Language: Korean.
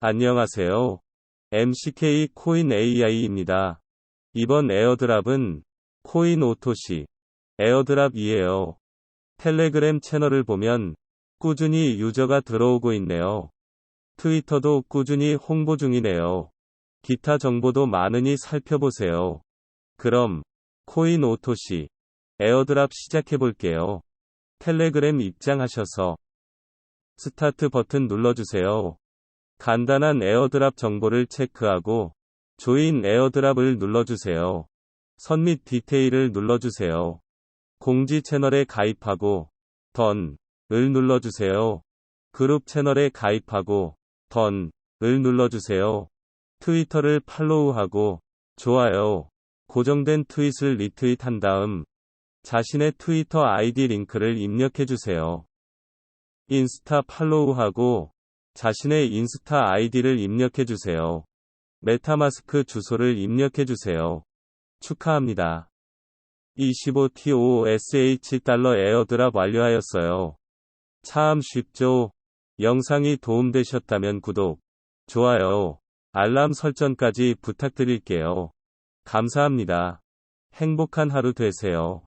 안녕하세요. MCK 코인 AI입니다. 이번 에어드랍은 코인 오토시 에어드랍이에요. 텔레그램 채널을 보면 꾸준히 유저가 들어오고 있네요. 트위터도 꾸준히 홍보 중이네요. 기타 정보도 많으니 살펴보세요. 그럼 코인 오토시 에어드랍 시작해 볼게요. 텔레그램 입장하셔서 스타트 버튼 눌러주세요. 간단한 에어드랍 정보를 체크하고 조인 에어드랍을 눌러주세요. 선 및 디테일을 눌러주세요. 공지 채널에 가입하고 던을 눌러주세요. 그룹 채널에 가입하고 던을 눌러주세요. 트위터를 팔로우하고 좋아요. 고정된 트윗을 리트윗한 다음 자신의 트위터 아이디 링크를 입력해주세요. 인스타 팔로우하고 자신의 인스타 아이디를 입력해주세요. 메타마스크 주소를 입력해주세요. 축하합니다. 25TOSH 달러 에어드랍 완료하였어요. 참 쉽죠? 영상이 도움되셨다면 구독, 좋아요, 알람 설정까지 부탁드릴게요. 감사합니다. 행복한 하루 되세요.